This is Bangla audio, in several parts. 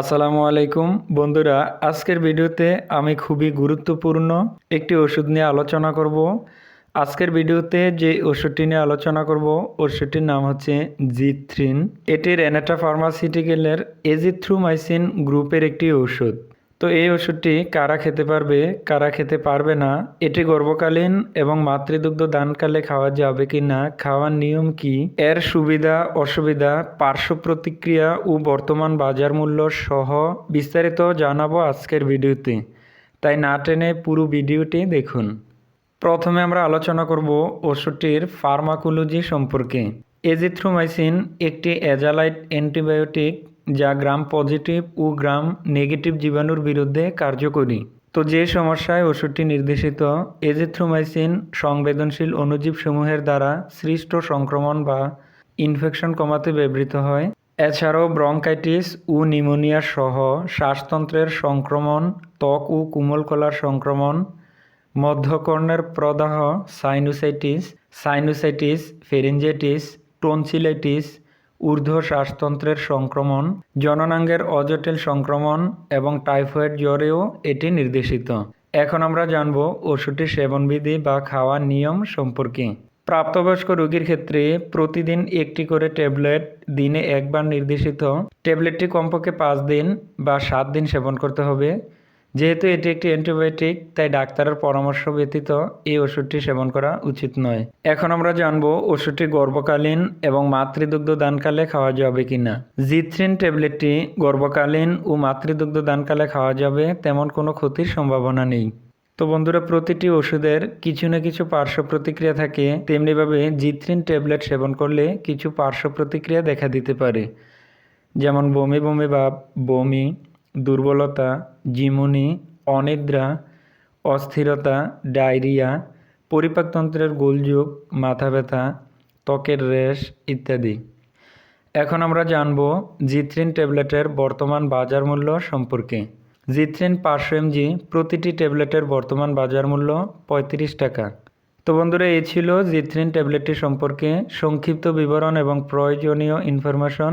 আসসালামু আলাইকুম। বন্ধুরা, আজকের ভিডিওতে আমি খুবই গুরুত্বপূর্ণ একটি ওষুধ নিয়ে আলোচনা করব। আজকের ভিডিওতে যে ওষুধটি নিয়ে আলোচনা করব, ওষুধটির নাম হচ্ছে জিথ্রিন। এটি রেনেটা ফার্মাসিউটিক্যালের এজিথ্রুমাইসিন গ্রুপের একটি ওষুধ। তো এই ওষুধটি কারা খেতে পারবে, কারা খেতে পারবে না, এটি গর্ভকালীন এবং মাতৃদুগ্ধ দানকালে খাওয়া যাবে কি না, খাওয়ার নিয়ম কি, এর সুবিধা, অসুবিধা, পার্শ্ব প্রতিক্রিয়া ও বর্তমান বাজার মূল্য সহ বিস্তারিত জানাব আজকের ভিডিওতে। তাই না টেনে পুরো ভিডিওটি দেখুন। প্রথমে আমরা আলোচনা করব ওষুধটির ফার্মাকোলজি সম্পর্কে। এজিথ্রোমাইসিন একটি অ্যাজালাইট অ্যান্টিবায়োটিক যা গ্রাম পজিটিভ ও গ্রাম নেগেটিভ জীবাণুর বিরুদ্ধে কার্যকরী। তো যে সমস্যায় ওষুধটি নির্দেশিত, এজিথ্রোমাইসিন সংবেদনশীল অণুজীব সমূহের দ্বারা সৃষ্ট সংক্রমণ বা ইনফেকশন কমাতে ব্যবহৃত হয়। এছাড়াও ব্রঙ্কাইটিস ও নিউমোনিয়া সহ শ্বাসতন্ত্রের সংক্রমণ, ত্বক ও কোমল কলার সংক্রমণ, মধ্যকর্ণের প্রদাহ, সাইনোসাইটিস সাইনোসাইটিস, ফেরিঞ্জাইটিস, টনসিলাইটিস ঊর্ধ্ব শ্বাসতন্ত্রের সংক্রমণ, জননাঙ্গের অজটিল সংক্রমণ এবং টাইফয়েড জ্বরেও এটি নির্দেশিত। এখন আমরা জানব ওষুধটি সেবনবিধি বা খাওয়ার নিয়ম সম্পর্কে। প্রাপ্তবয়স্ক রোগীর ক্ষেত্রে প্রতিদিন একটি করে ট্যাবলেট দিনে একবার নির্দেশিত। ট্যাবলেটটি কমপক্ষে পাঁচ দিন বা সাত দিন সেবন করতে হবে। যেহেতু এটি একটি অ্যান্টিবায়োটিক, তাই ডাক্তারের পরামর্শ ব্যতীত এই ওষুধটি সেবন করা উচিত নয়। এখন আমরা জানব ওষুধটি গর্ভকালীন এবং মাতৃদুগ্ধ দানকালে খাওয়া যাবে কিনা। জিথ্রিন ট্যাবলেটটি গর্ভকালীন ও মাতৃদুগ্ধ দানকালে খাওয়া যাবে তেমন কোনো ক্ষতির সম্ভাবনা নেই। তো বন্ধুরা, প্রতিটি ওষুধের কিছু না কিছু পার্শ্ব প্রতিক্রিয়া থাকে। তেমনিভাবে জিথ্রিন ট্যাবলেট সেবন করলে কিছু পার্শ্ব প্রতিক্রিয়া দেখা দিতে পারে। যেমন বমি বমি বা বমি দুর্বলতা, জিমুনি, অনিদ্রা, অস্থিরতা, ডায়রিয়া পরিপাকতন্ত্রের গোলযোগ, মাথা ব্যথা, ত্বকের র্যাশ ইত্যাদি। এখন আমরা জানব জিথ্রিন ট্যাবলেটের বর্তমান বাজার মূল্য সম্পর্কে। জিথ্রিন পাঁচশো এমজি প্রতিটি ট্যাবলেটের বর্তমান বাজার মূল্য পঁয়ত্রিশ টাকা। তো বন্ধুরা, এই ছিল জিথ্রিন ট্যাবলেটটি সম্পর্কে সংক্ষিপ্ত বিবরণ এবং প্রয়োজনীয় ইনফরমেশন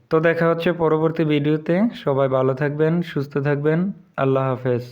তো দেখা হচ্ছে পরবর্তী ভিডিওতে। সবাই ভালো থাকবেন সুস্থ থাকবেন। আল্লাহ হাফেজ।